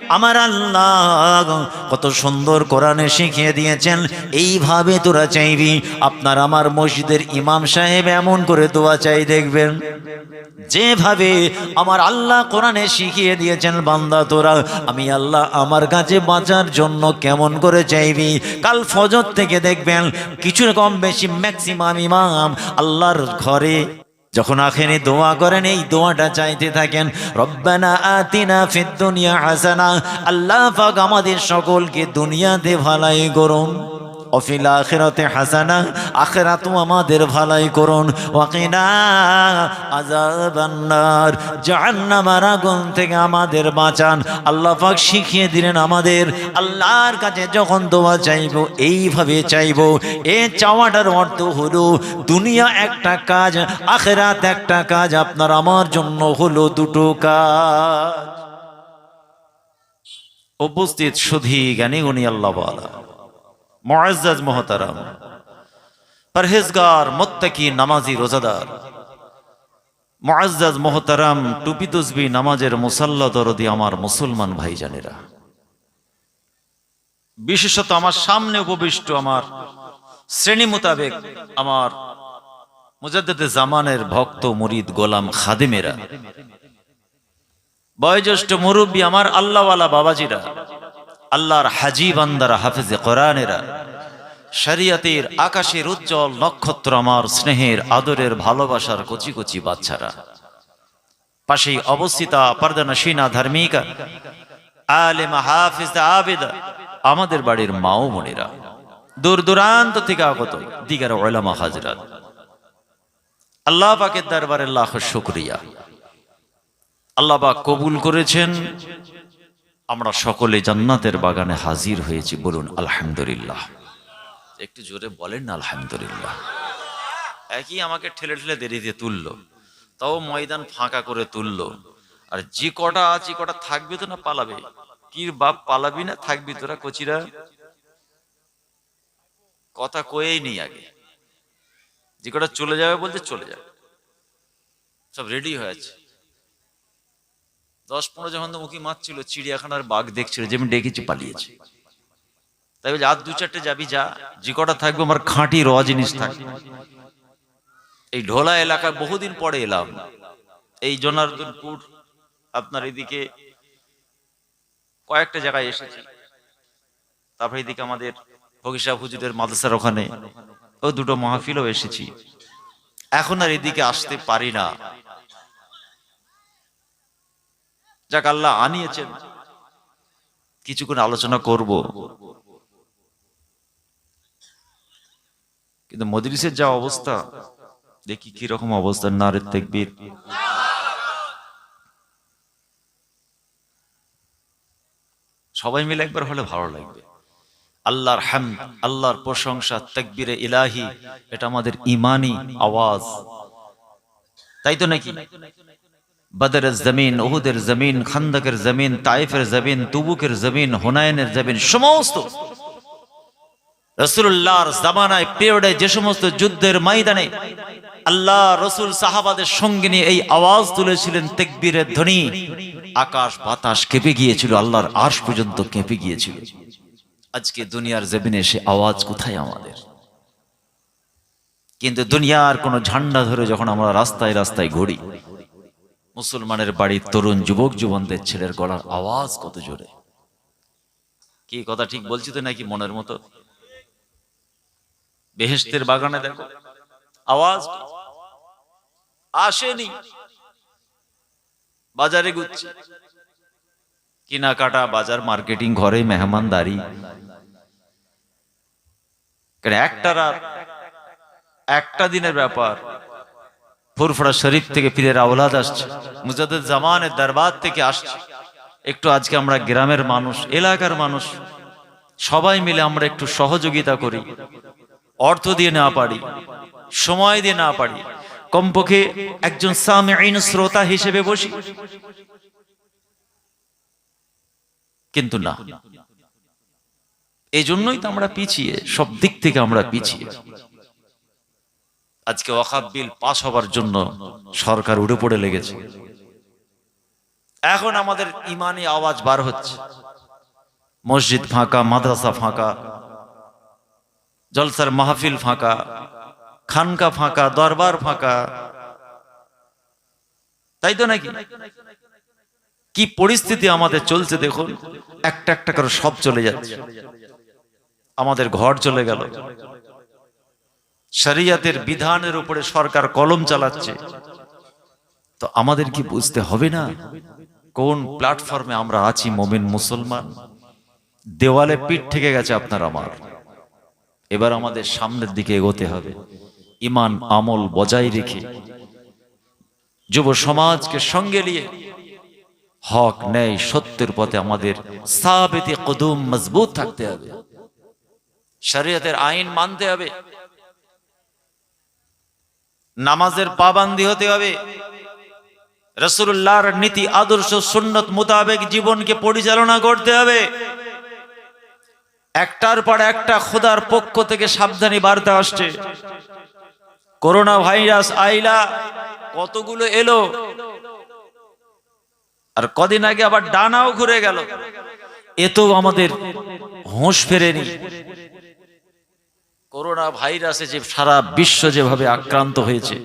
আমার আল্লাহ কত সুন্দর কোরআনে শিখিয়ে দিয়েছেন, এইভাবে তোরা চাইবি, আপনার আমার মসজিদের ইমাম সাহেব এমন করে দোয়া চাই দেখবেন। যেভাবে আমার আল্লাহ কোরআনে শিখিয়ে দিয়েছেন, বান্দা তোরা, আমি আল্লাহ আমার কাছে বাঁচার জন্য কেমন করে চাইবি? কাল ফজর থেকে দেখবেন, কিছু কম বেশি ম্যাক্সিমাম ইমাম আল্লাহর ঘরে যখন আখেরে দোয়া করেন, এই দোয়াটা চাইতে থাকেন, রব্বানা আতিনা ফিদ দুনিয়া হাসানা, আল্লাহ পাক আমাদের সকলকে দুনিয়াতে ভালাই করুন। অফিল আখিরাতে হাসানা, আখিরাতও আমাদের ভালাই করুন। ওয়াকিনা আযাবান্নার, জাহান্নামের আগুন থেকে আমাদের বাঁচান। আল্লাহ পাক শিখিয়ে দিলেন আমাদের, আল্লাহর কাছে যখন দোয়া চাইব, এইভাবে চাইব, এ চাওয়াটার অর্থ হলো, দুনিয়া একটা কাজ, আখেরাত একটা কাজ, আপনার আমার জন্য হলো দুটো কাজ। উপস্থিত সুধী জ্ঞানী গুণী আল্লাহ মুআজ্জাজ মোহতারাম, পরহেজগার, মুত্তাকি, নামাজি, রোজাদার। মুআজ্জাজ মোহতারাম, টুপি তসবি নামাজের মুসাল্লা দরদি আমার মুসলমান ভাইজানেরা। বিশেষত আমার সামনে উপবিষ্ট আমার শ্রেণি মোতাবেক আমার মুজাদ্দেদে জামানের ভক্ত, মুরিদ, গোলাম খাদেমেরা। বয়োজ্যেষ্ঠ মুরব্বী আমার আল্লাহওয়ালা বাবাজিরা। আল্লাহর হাজি বান্দারা, হাফেজে কোরআনেরা, শরিয়াতের আকাশের উজ্জ্বল নক্ষত্র আমার স্নেহের, আদরের ভালোবাসার কচি কচি বাচ্চারা। পাশেই অবস্থিতা পর্দানসীনা ধার্মিকা আলেমা হাফিজ আবেদা, আমাদের বাড়ির মাও মনিরা দূর দূরান্ত থেকে আগত দিগার ওলামা হাজরাত। আল্লাহ পাকের দরবারে লাখ শুক্রিয়া। আল্লাহ পাক কবুল করেছেন। আমরা সকলে জান্নাতের বাগানে হাজির হয়েছি, বলুন, আলহামদুলিল্লাহ। একটু জোরে বলেন না, আলহামদুলিল্লাহ। একই আমাকে ঠেলে ঠেলে দেরিতে তুললো, তাও ময়দান ফাঁকা করে তুললো। আর যে কটা আছে কটা থাকবে তো না পালাবে? কি বাপ পালাবি না, থাকবি তোরা, কচিরা? কথা কয়েই নেই আগে। যে কটা চলে যাবে বলতে চলে যাবে। সব রেডি হয়ে আছে। দশ পনেরো যখন তো মুখী মারছিল, চিড়িয়াখানার বাঘ দেখছিল যেমন ডেকেছি, পালিয়েছি। তাই বলছি আর দু চারটে যাবি, যা। যে কটা থাকবে, আমার খাঁটি র জিনিস থাকবে। এই ঢোলা এলাকায় বহুদিন পরে এলাম। এই জনার্দনপুর আপনার এদিকে কয়েকটা জায়গায় এসেছি। তারপরে এদিকে আমাদের ফকিসা হুজুরের মাদ্রাসার ওখানে। ও দুটো মাহফিলও এসেছি। এখন আর এদিকে আসতে পারি না। যাক, আল্লাহ আনিয়েছেন। কিছুক্ষণ আলোচনা করব। কিন্তু মজলিসের যা অবস্থা, দেখি কি রকম অবস্থা, নারের তেকবীর। সবাই মিলে একবার হলে ভালো লাগবে। আল্লাহর হাম আল্লাহর প্রশংসা, তাকবীরে ইলাহি, এটা আমাদের ইমানি আওয়াজ। তাই তো নাকি? বদরের জমিন, উহুদের জমিন, খান্দকের জমিন, তাইফের জমিন, তুবুকের জমিন হুনায়নের জমিন, সমস্ত রসুল্লাহর জামানায়, পিরিয়ডে যে সমস্ত যুদ্ধের ময়দানে আল্লাহ রসুল সাহাবাদের সঙ্গে নিয়ে এই আওয়াজ তুলেছিলেন তেকবীরের ধ্বনি। আকাশ, বাতাস কেঁপে গিয়েছিল, আল্লাহর আশ পর্যন্ত কেঁপে গিয়েছিল। আজকে দুনিয়ার জমিনে সে আওয়াজ কোথায় আমাদের? কিন্তু দুনিয়ার কোনো ঝান্ডা ধরে যখন আমরা রাস্তায় রাস্তায় ঘুরি মুসলমানের বাড়ির তরুণ যুবক যুবনদের ছেলের গলার আওয়াজ কত জোরে। কি কথা ঠিক বলছি তো নাকি মনের মতো? বেহেস্তের বাগানে দেখো, আওয়াজ আসেনি। বাজারে ঘুরছে। কেনাকাটা, বাজার মার্কেটিং, ঘরে মেহমানদারি। একটা রাত, একটা দিনের ব্যাপার। ফুরফুরা শরীফ থেকে পীরের আওলাদ আসছে মুজাদ্দের জামানের দরবার থেকে আসছে। একটু আজকে আমরা গ্রামের মানুষ, এলাকার মানুষ, সবাই মিলে আমরা একটু সহযোগিতা করি, অর্থ দিয়ে না পারি, সময় দিয়ে না পারি, কমপক্ষে একজন সামিন শ্রোতা হিসেবে বসি। কিন্তু না। এই জন্যই তো আমরা পিছিয়ে, সব দিক থেকে আমরা পিছিয়ে আজকে ওয়াকাব বিল পাস হবার জন্য সরকার উঠে পড়ে লেগেছে। এখন আমাদের ইমানি আওয়াজ বার হচ্ছে। মসজিদ ফাঁকা, মাদ্রাসা ফাঁকা, জলসার মাহফিল ফাঁকা, খানকা ফাঁকা, দরবার ফাঁকা। তাই তো নাকি? কি পরিস্থিতি আমাদের চলছে দেখুন। একটা একটা করে সব চলে যাচ্ছে। আমাদের ঘর চলে গেল। শরিয়াতের বিধানের উপরে সরকার কলম চালাচ্ছে। তো আমাদের কি বুঝতে হবে না? কোন প্ল্যাটফর্মে আমরা আছি মোমিন মুসলমান? দেওয়ালে পিঠ থেকে গেছে আপনার আমার। এবার আমাদের সামনের দিকে এগোতে হবে। ইমান, আমল বজায় রেখে। যুব সমাজকে সঙ্গে নিয়ে হক, ন্যায়, সত্যের পথে আমাদের সাবেতে কদম মজবুত থাকতে হবে। শরীয়তের আইন মানতে হবে। নামাজের পাবান্দি হতে হবে। রসুল্লাহর নীতি, আদর্শ, সুন্নত মোতাবেক জীবনকে পরিচালনা করতে হবে। একটার পর একটা খোদার পক্ষ থেকে সাবধানী বার্তা আসছে। করোনা ভাইরাস আইলা, কতগুলো এলো। আর কদিন আগে আবার ডানাও ঘুরে গেল। এতো আমাদের হোঁশ ফেরেনি। করোনা ভাইরাসে যে সারা বিশ্ব যেভাবে আক্রান্ত হয়েছে,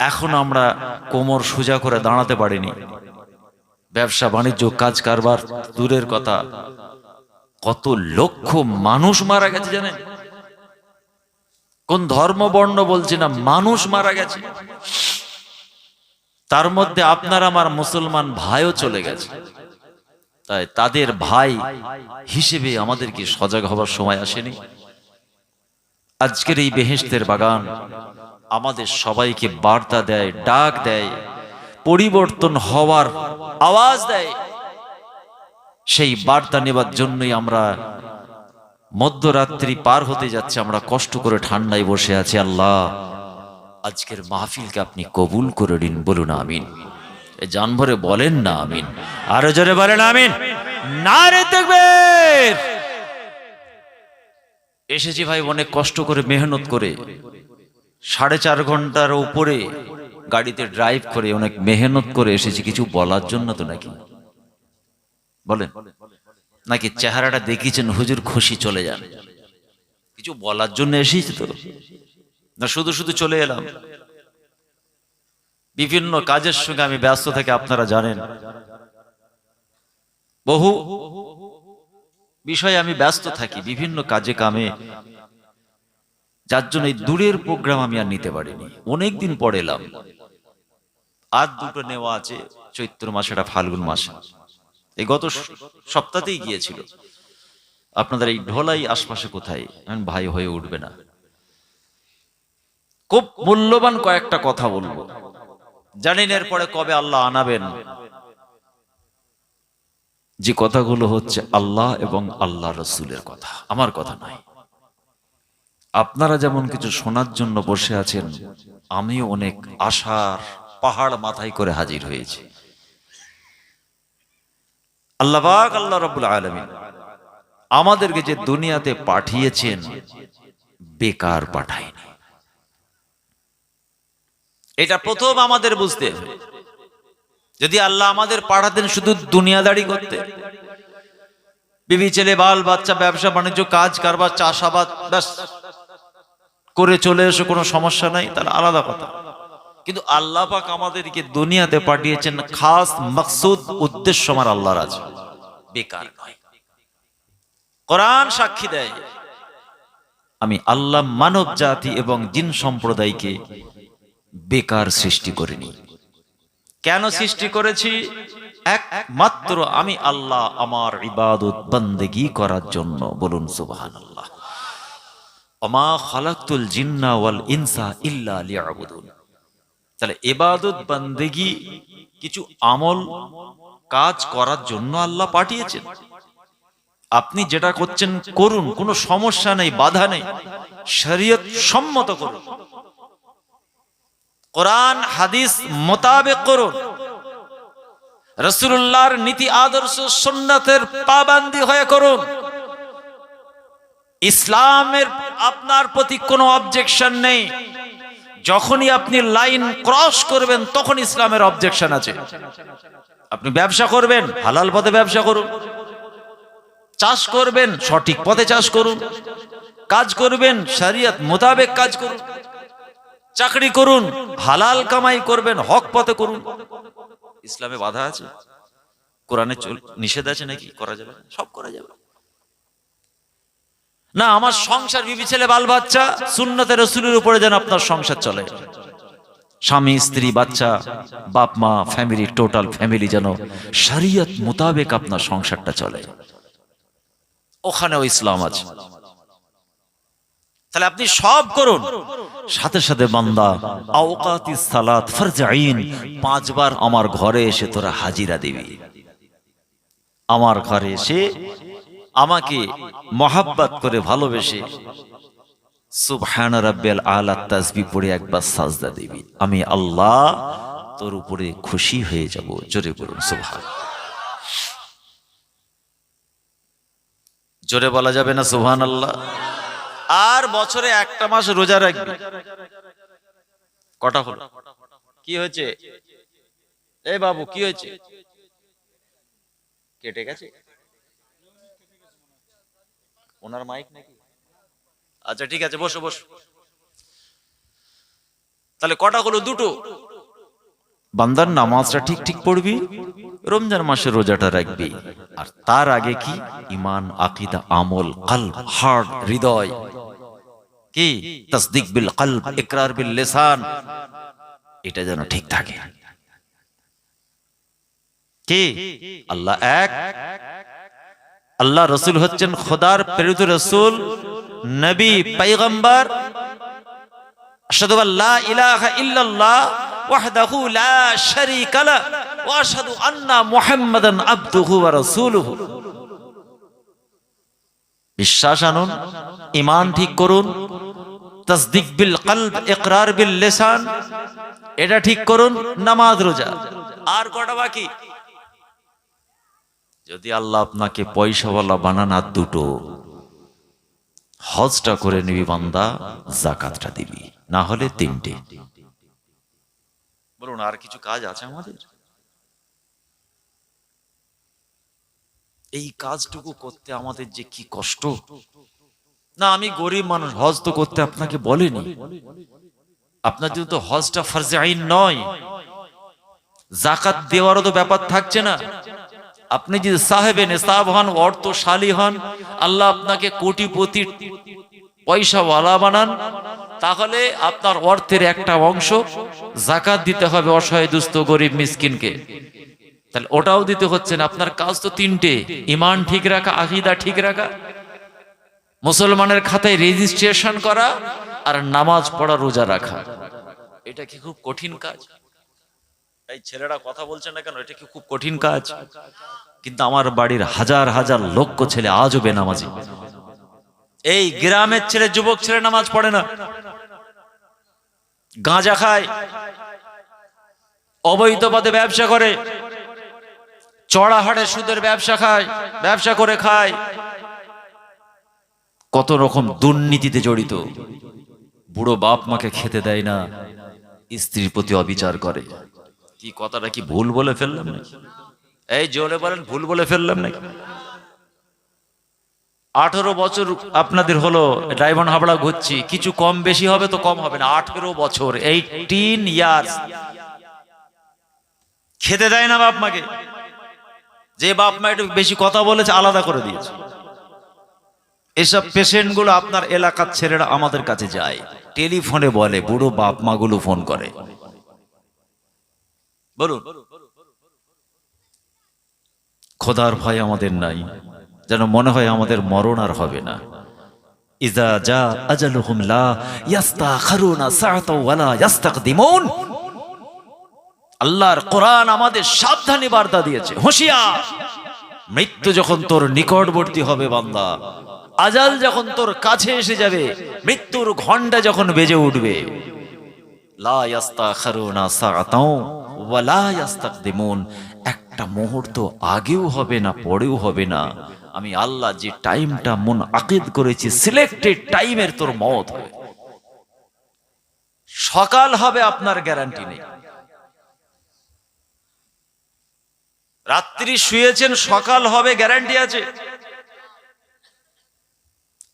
এখন আমরা কোমর সোজা করে দাঁড়াতে পারিনি। ব্যবসা, বাণিজ্য, কাজ, কারবার, দূরের কথা। কত লক্ষ মানুষ মারা গেছে জানেন? কোন ধর্ম বর্ণ বলছি না, মানুষ মারা গেছে। তার মধ্যে আপনার আমার মুসলমান ভাইও চলে গেছে। তাই তাদের ভাই হিসেবে আমাদের কি সজাগ হবার সময় আসেনি। আজকের এই বেহেস্তের বাগান আমাদের সবাইকে বার্তা দেয়, ডাক দেয়, পরিবর্তন হওয়ার আওয়াজ দেয়। সেই বার্তা নেবার জন্যই আমরা মধ্যরাত্রি পার হতে যাচ্ছে, আমরা কষ্ট করে ঠান্ডায় বসে আছি। আল্লাহ, আজকের মাহফিলকে আপনি কবুল করে নিন, বলুন আমিন। জানভরে বলেন না আমিন। আরও জোরে বলেন আমিন। না রে দেখবে এসেছি ভাই অনেক কষ্ট করে, মেহনত করে। সাড়ে চার ঘণ্টার উপরে গাড়িতে ড্রাইভ করে অনেক মেহনত করে এসেছি। কিছু বলার জন্য তো নাকি? বলেন। নাকি চেহারাটা দেখিয়েছেন, হুজুর খুশি চলে যান। কিছু বলার জন্য এসেছি তো? না, শুধু শুধু চলে এলাম। বিভিন্ন কাজের সঙ্গে আমি ব্যস্ত থাকি, আপনারা জানেন। বহু বিষয়ে আমি ব্যস্ত থাকি, বিভিন্ন কাজে কামে। যার জন্য এই দূরের প্রোগ্রাম আমি আর নিতে পারিনি। অনেকদিন পরে এলাম। আর দুটো নেওয়া আছে, চৈত্র মাসে এটা ফাল্গুন মাসে। এই গত সপ্তাহতেই গিয়েছিল। আপনাদের এই ঢোলাই আশপাশে কোথায়? ভাই হয়ে উঠবে না। খুব মূল্যবান কয়েকটা কথা বলব। জানেন এরপরে কবে আল্লাহ আনাবেন। যে কথাগুলো হচ্ছে আল্লাহ এবং আল্লাহ রসুলের কথা। আমার কথা নয়। আপনারা যেমন কিছু শোনার জন্য বসে আছেন, আমিও অনেক আশার পাহাড় মাথায় করে হাজির হয়েছি। আল্লাহবাক আল্লাহ রবুল আলমিন আমাদেরকে যে দুনিয়াতে পাঠিয়েছেন, বেকার পাঠায়নি। এটা প্রথম আমাদের বুঝতে হবে। যদি আল্লাহ আমাদের পাঠাতেন শুধু দুনিয়াদারি করতে। বিবি ছেলে, বাল, বাচ্চা, ব্যবসা, বাণিজ্য, কাজ, কারবার, চাষাবাদ, ব্যাস। করে চলে এসে, কোনো সমস্যা নাই, তাহলে আলাদা কথা। কিন্তু আল্লাহ পাক আমাদেরকে দুনিয়াতে পাঠিয়েছেন খাস মকসুদ উদ্দেশ্য আমার আল্লাহর আছে। বেকার নয়। কোরআন সাক্ষী দেয়, আমি আল্লাহ মানব জাতি এবং জিন সম্প্রদায়কে বেকার সৃষ্টি করিনি কেন সৃষ্টি করেছি? একমাত্র আমি আল্লাহ আমার ইবাদত বন্দেগি করার জন্য, বলুন সুবাহান আল্লাহ অমা খালাকুল জিন্না ওয়াল ইনসা ইল্লা লিয়াবুদুন। তাহলে ইবাদত বন্দেগি কিছু আমল, কাজ করার জন্য আল্লাহ পাঠিয়েছেন। আপনি যেটা করছেন করুন, কোনো সমস্যা নেই, বাধা নেই। শরীয়ত সম্মত করুন। কোরআন, হাদিস মোতাবেক করুন। রসুল্লাহর নীতি, আদর্শ, সুন্নাতের পাবান্দি হয়ে করুন। ইসলামের আপনার প্রতি কোনো অবজেকশন নেই। যখনই আপনি লাইন ক্রস করবেন, তখন ইসলামের অবজেকশন আছে। আপনি ব্যবসা করবেন, হালাল পথে ব্যবসা করুন। চাষ করবেন, সঠিক পথে চাষ করুন। কাজ করবেন, শরিয়ত মোতাবেক কাজ করুন। চাকরি করুন, হালাল কামাই করবেন, হক পথে করুন। ইসলামে বাধা আছে? কোরআনে নিষেধ আছে নাকি? করা যাবে সব করা যাবে। না, আমার সংসার বিবি ছেলে, বাল বাচ্চা সুন্নতে রসুলের উপরে যেন আপনার সংসার চলে। স্বামী, স্ত্রী, বাচ্চা, বাপ, মা ফ্যামিলি টোটাল ফ্যামিলি যেন শরিয়ত মোতাবেক আপনার সংসারটা চলে। ওখানেও ইসলাম আছে। তাহলে আপনি সব করুন। সাথে সাথে বান্দা, আওকাতি সালাত ফরজ আইন পাঁচবার আমার ঘরে এসে তোরা হাজিরা দিবি। আমার ঘরে এসে আমাকে মহাব্বত করে ভালোবেসে সুবহান রাব্বিল আলা তাসবি পড়ে একবার সাজদা দিবি। আমি আল্লাহ তোর উপরে খুশি হয়ে যাব। জোরে বলুন সুবহান জোরে বলা যাবে না সুবহান আল্লাহ আর বছরে একটা মাস রোজা রাখবি। কটা হলো? কি হয়েছে? এই বাবু, কি হয়েছে? কেটে গেছে? ওনার মাইক নাকি? আচ্ছা ঠিক আছে, বসো বসো। তাহলে কটা হলো? দুটো। বান্দার নামাজটা ঠিক ঠিক পড়বি, রমজান মাসে রোজাটা রাখবি। আর তার আগে কি? ইমান আকিদা, আমল, কলব, হার্ট, হৃদয়। কি? তসদিক বিল কলব, ইকরার বিল লিসান। এটা যেন ঠিক থাকে। কি? আল্লাহ এক। আল্লাহ রসুল হচ্ছেন খোদার প্রেরিত রসুল, নবী, পাইগম্বর। আশহাদু আল্লা ইলাহা ইল্লাল্লাহ। ওয়াহদাহু লা শারীকা লা ওয়া আশহাদু আন্না মুহাম্মাদান আবদুহু বিশ্বাস আনুন, ঈমান ঠিক করুন, তাসদিক বিল কলব, ইকরার বিল লিসান, এটা ঠিক করুন, নামাজ রোজা। আর কটা বাকি? যদি আল্লাহ আপনাকে পয়সাওয়ালা বানান আর দুটো, হজটা করে নিবি বান্দা, জাকাতটা দিবি, না হলে তিনটে। বলুন, আর কিছু কাজ আছে আমাদের? এই কাজটুকু করতে আমাদের যে কি কষ্ট? না, আমি গরিব মানুষ, হজ তো করতে আপনাকে বলেনি। আপনার জন্য তো হজটা ফরজে আইন নয়। জাকাত দেওয়ারও তো ব্যাপার থাকছে না। আপনি যদি সাহেবে নেশাব হন, অর্থশালী হন, আল্লাহ আপনাকে কোটিপতি পয়সাওয়ালা বানান, তাহলে আপনার অর্থের একটা অংশ জাকাত দিতে হবে অসহায় দুস্থ গরিব মিসকিনকে। তাহলে ওটাও দিতে হচ্ছে না, আপনার কাজ তো তিনটে ইমান ঠিক রাখা, আকিদা ঠিক রাখা। মুসলমানের খাতায় রেজিস্ট্রেশন করা আর নামাজ পড়া, রোজা রাখা। এটা কি খুব কঠিন কাজ? এই ছেলেরা কথা বলছে না কেন? এটা কি খুব কঠিন কাজ? কিন্তু আমার বাড়ির হাজার হাজার লক্ষ ছেলে আজও বেনামাজি। এই গ্রামের ছেলে, যুবক ছেলে নামাজ পড়ে না। গাঁজা খায়। অবৈধ পদে ব্যবসা করে। চড়া হাড়ে সুদের ব্যবসা খায়, ব্যবসা করে খায়। কত রকম দুর্নীতিতে জড়িত। বুড়ো বাপ মাকে খেতে দেয় না। স্ত্রীর প্রতি অবিচার করে। কি কথাটা কি ভুল বলে ফেললাম নাকি? এই জোরে বলেন, ভুল বলে ফেললাম নাকি? আঠারো বছর আপনাদের হলো ডায়মন্ড হাবড়া ঘুরছি। কিছু কম বেশি হবে তো কম হবে না। আঠেরো বছর এইটিন ইয়ার্স খেতে দেয় না বাপ মাকে। যে বাপ মা একটু বেশি কথা বলেছে, আলাদা করে দিয়েছে। এসব পেশেন্টগুলো আপনার এলাকার ছেলেরা আমাদের কাছে যায়। টেলিফোনে বলে, বুড়ো বাপ মা গুলো ফোন করে। বলুন। খোদার ভয় আমাদের নাই। যেন মনে হয় আমাদের মরণ আর হবে না। ইজা যা আজালুহুম লা ইয়াস্তাখিরুনা সাআতাও ওয়ালা ইয়াস্তাকদিমুন। আল্লাহর কোরআন আমাদের সাবধানী বার্তা দিয়েছে, হুঁশিয়ার। মৃত্যু যখন তোর নিকটবর্তী হবে বান্দা, আজাল যখন তোর কাছে এসে যাবে, মৃত্যুর ঘণ্টা যখন বেজে উঠবে। একটা মুহূর্ত আগেও হবে না, পরেও হবে না। আমি আল্লাহ যে টাইমটা মন আকিদ করেছি সিলেক্টেড টাইমের তোর মত হবে। সকাল হবে, আপনার গ্যারান্টি নেই। রাত্রি শুয়েছেন, সকাল হবে গ্যারান্টি আছে।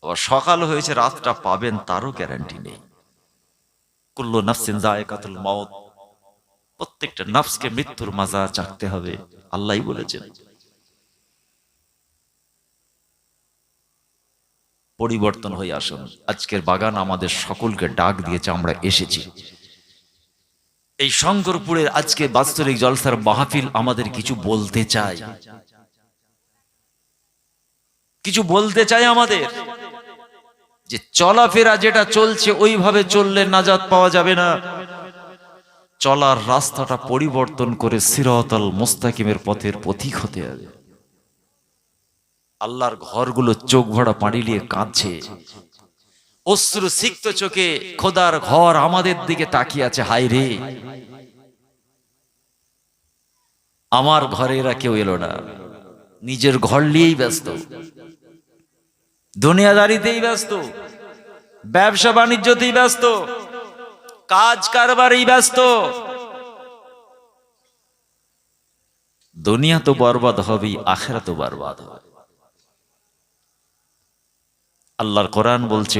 আবার সকাল হয়েছে, রাতটা পাবেন, তারও গ্যারান্টি নেই। কুল্লু নাফসিন জায়কাতুল মউত, প্রত্যেকটা নফসকে মৃত্যুর মাজা চাকতে হবে, আল্লাহই বলেছেন। পরিবর্তন হয়ে আসুন। আজকের বাগান আমাদের সকলকে ডাক দিয়েছে, আমরা এসেছি। এই শঙ্করপুরের আজকে বাস্তবিক জলসার মাহফিল আমাদের কিছু বলতে চাই কিছু বলতে চাই আমাদের? যে চলাফেরা যেটা চলছে, ওইভাবে চললে নাজাত পাওয়া যাবে না। চলার রাস্তাটা পরিবর্তন করে সিরতল মোস্তাকিমের পথের পথিক হতে হবে। আল্লাহর ঘরগুলো চোখ ভরা নিয়ে কাঁদছে। অশ্রু সিক্ত চোখে খোদার ঘর আমাদের দিকে তাকিয়ে আছে হাই রে। আমার ঘরে এরা কেউ এলো না। নিজের ঘর নিয়েই ব্যস্ত। দুনিয়াদারিতেই ব্যস্ত। ব্যবসা বাণিজ্যতেই ব্যস্ত। কাজ কারবারেই ব্যস্ত। দুনিয়া তো বরবাদ হবেই আখেরা তো বরবাদ হবে। আল্লাহর কোরআন বলছে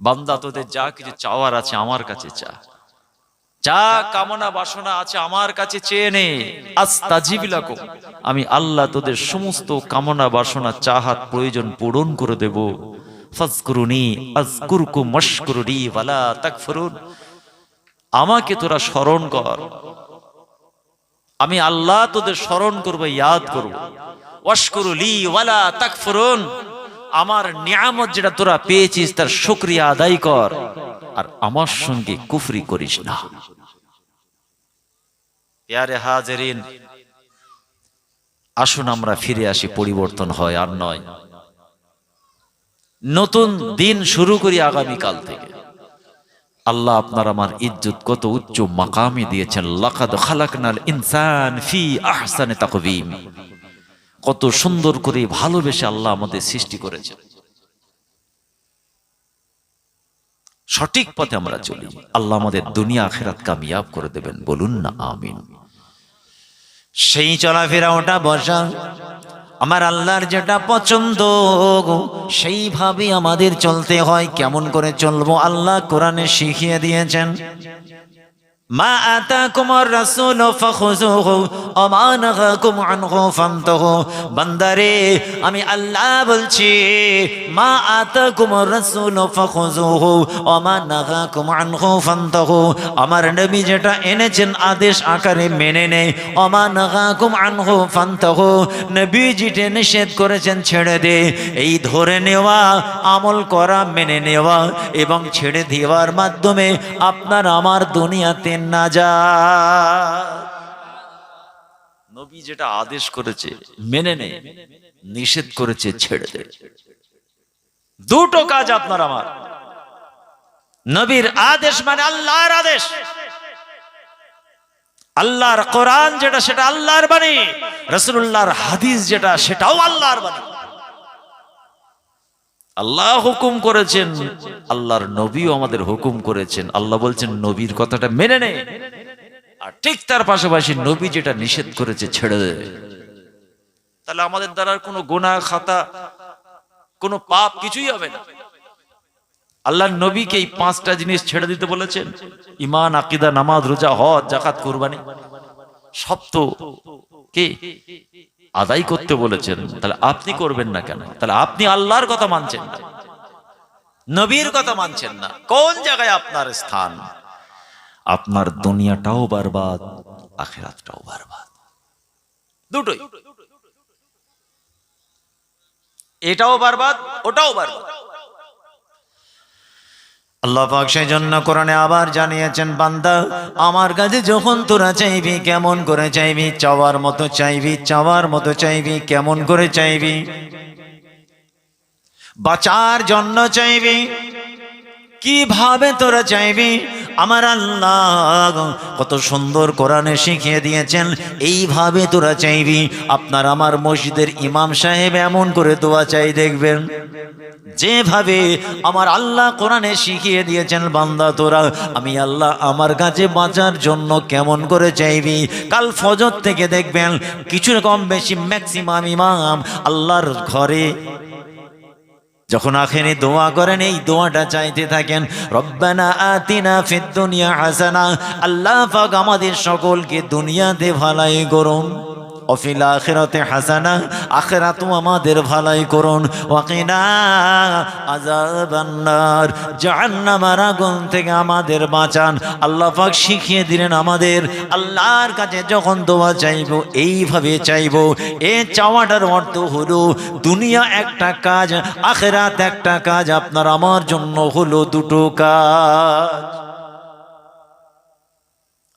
বান্দা, তোদের যা কিছু চাওয়ার আছে আমার কাছে চা। যা কামনা বাসনা আছে আমার কাছে চেয়ে নে। আমি আল্লাহ তোদের সমস্ত কামনা বাসনা, চাহাত প্রয়োজন পূরণ করে দেব। আমাকে তোরা স্মরণ কর। আমি আল্লাহ তোদের স্মরণ করব, ইয়াদ করব। আমার নিয়ামত যেটা তোরা পেয়েছিস, তার শুকরিয়া আদায় কর। আর আমার সঙ্গে কুফরি করিস না। আসুন আমরা ফিরে আসি, পরিবর্তন হয় আর নয়। নতুন দিন শুরু করি আগামীকাল থেকে। আল্লাহ আপনার আমার ইজ্জত কত উচ্চ মাকামে দিয়েছেন। লাকাদ খালাকনাল ইনসান ফি আহসানে তাকবীম। কত সুন্দর করে ভালোবেসে আল্লাহ আমাদের সৃষ্টি করেছেন। সঠিক পথে আমরা চলি। আল্লাহ আমাদের দুনিয়া আখেরাত কামিয়াব করে দেবেন। বলুন না, আমিন। সেই চলাফেরা ওটা বসা, আমার আল্লাহর যেটা পছন্দ সেইভাবে আমাদের চলতে হয়। কেমন করে চলবো? আল্লাহ কোরআনে শিখিয়ে দিয়েছেন। মা নাহাকুম আনহু ফান্তাহু বান্দারে, আমি আল্লাহ বলছি, মা আতাকুমুর রাসূল ফান্তাহু আমার নবী যেটা এনেছেন আদেশ আকারে মেনে নেই। ওয়া মা নাহাকুম আনহু ফান্তাহু নবী যেটা নিষেধ করেছেন ছেড়ে দে। এই ধরে নেওয়া, আমল করা, মেনে নেওয়া এবং ছেড়ে দেওয়ার মাধ্যমে আপনার আমার দুনিয়াতে নবী যেটা আদেশ করেছে, মেনে নে, নিষেধ করেছে, ছেড়ে দে। দুটো কাজ আপনার আমার। নবীর আদেশ মানে আল্লাহর আদেশ। আল্লাহর কোরআন যেটা, সেটা আল্লাহর বাণী। রসুল্লাহর হাদিস যেটা, সেটাও আল্লাহর বাণী। আল্লাহ হুকুম করেছেন, আল্লাহর নবীও আমাদের হুকুম করেছেন। আল্লাহ বলছেন, নবীর কথাটা মেনে নে। আর ঠিক তার পাশাপাশি নবী যেটা নিষেধ করেছে, ছেড়ে দে। তাহলে আমাদের দ্বারা কোনো গোনা খাতা, কোনো পাপ কিছুই হবে না। আল্লাহ নবীকে এই পাঁচটা জিনিস ছেড়ে দিতে বলেছেন। ইমান আকিদা, নামাজ, রোজা, হজ জাকাত কুরবানি। সব তো কে? আদায় করতে বলেছেন, তাহলে আপনি করবেন না কেন? তাহলে আপনি আল্লাহর কথা মানছেন নবীর কথা মানছেন না। কোন জায়গায় আপনার স্থান? আপনার দুনিয়াটাও বারবাদ, আখেরাতটাও বারবাদ। দুটোই। এটাও বারবাদ, ওটাও বারবাদ। আল্লাহ পাক সেই জন্য কোরআনে আবার জানিয়েছেন, বান্দা, আমার কাছে যখন তোরা চাইবি কেমন করে চাইবি, চাওয়ার মতো চাইবি, চাওয়ার মতো চাইবি, কেমন করে চাইবি? বাঁচার জন্য চাইবি। কীভাবে তোরা চাইবি? আমার আল্লাহ কত সুন্দর কোরআনে শিখিয়ে দিয়েছেন, এইভাবে তোরা চাইবি? আপনার আমার মসজিদের ইমাম সাহেব এমন করে দোয়া চাই দেখবেন। যেভাবে আমার আল্লাহ কোরআনে শিখিয়ে দিয়েছেন, বান্দা তোরা, আমি আল্লাহ আমার কাছে বাঁচার জন্য কেমন করে চাইবি? কাল ফজর থেকে দেখবেন, কিছু রকম বেশি ম্যাক্সিমাম ইমাম আল্লাহর ঘরে যখন আখেরে দোয়া করেন, এই দোয়াটা চাইতে থাকেন, রব্বানা আতিনা ফিদ দুনিয়া হাসানা, আল্লাহ পাক আমাদের সকলকে দুনিয়াতে ভালাই করুন। অফিল আখেরাতে হাসানা, আখেরাতও আমাদের ভালাই করুন। ওয়াকিনা আজাবান্নার জাহান্নামার আগুন থেকে আমাদের বাঁচান। আল্লাহ পাক শিখিয়ে দিলেন আমাদের, আল্লাহর কাছে যখন দোয়া চাইব, এইভাবে চাইব, এ চাওয়াটার অর্থ হলো, দুনিয়া একটা কাজ, আখেরাত একটা কাজ, আপনার আমার জন্য হলো দুটো কাজ।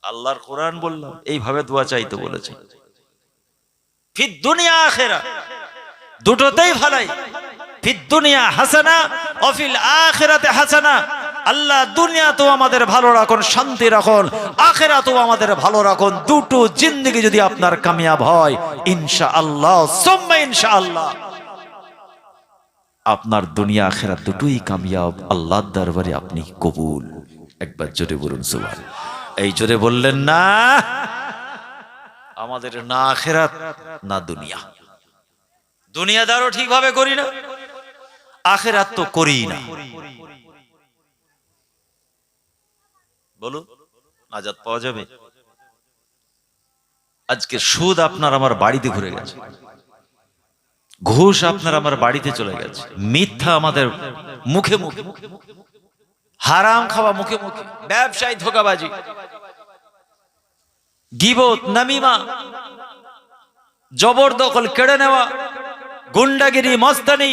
আল্লাহর কোরআন বললাম, এইভাবে দোয়া চাইতে বলেছে। ফির দুনিয়া আখেরা। দুটোতেই ভালাই। ফির দুনিয়া হাসানা অফিল আখেরাতে হাসানা। আল্লাহ দুনিয়া তো আমাদের ভালো রাখুন, শান্তি রাখুন আখেরা তো আমাদের ভালো রাখুন। দুটো জিন্দগি যদি আপনার কামিয়াব হয় ইনশা আল্লাহ সোম্মা ইনশা আল্লাহ আপনার দুনিয়া আখেরা দুটোই কামিয়াব, আল্লাহর দরবারে আপনি কবুল। একবার জোরে বলুন সুবহান এই জোরে বললেন না আমাদের না আখেরাত, না দুনিয়া। দুনিয়াদারও ঠিকভাবে করি না, আখেরাত তো করি না। বলুন, নাজাত পাওয়া যাবে? আজকে সুদ আপনার আমার বাড়িতে ঘুরে গেছে। ঘুষ আপনার আমার বাড়িতে চলে গেছে। মিথ্যা আমাদের মুখে মুখে। হারাম খাওয়া মুখে মুখে। ব্যবসায় ধোকাবাজি। গিবত নামিমা জবরদখল কেড়ে নেওয়া গুন্ডাগিরি মস্তানি